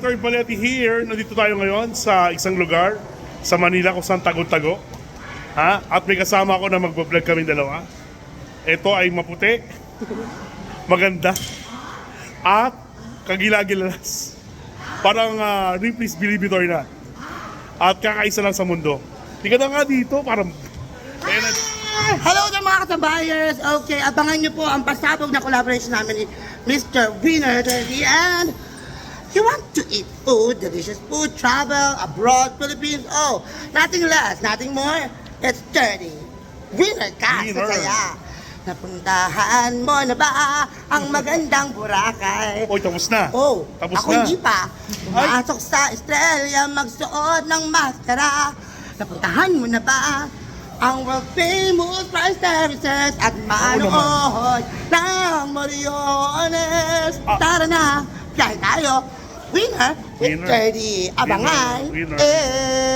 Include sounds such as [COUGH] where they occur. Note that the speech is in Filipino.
Third Valetti here. Nandito tayo ngayon sa isang lugar sa Manila kung saan tago-tago. Ha? At may kasama ako na magbablog kami dalawa. Ito ay maputi, [LAUGHS] maganda, at kagilagilas. Parang uh, Ripley's Believe It or Not. At kakaisa lang sa mundo. Tika na nga dito, parang... Na. Hello there mga kasabayers! Okay, abangan nyo po ang pasabog na collaboration namin ni Mr. Winner Dirty and you want to eat food, delicious food, travel, abroad, Philippines, oh, nothing less, nothing more, it's dirty. Winner ka Winner. sa saya. Napuntahan mo na ba ang magandang Boracay? Oy, tapos na. Oh, Tapos ako na. hindi pa. Pumasok sa Estrella, magsuot ng maskara. Napuntahan mo na ba ang world famous price services at manood ng Moriones? Ah. Tara na, biyahe tayo. Winner, with Winner. 30. Abangan. Winner. Winner. Eh.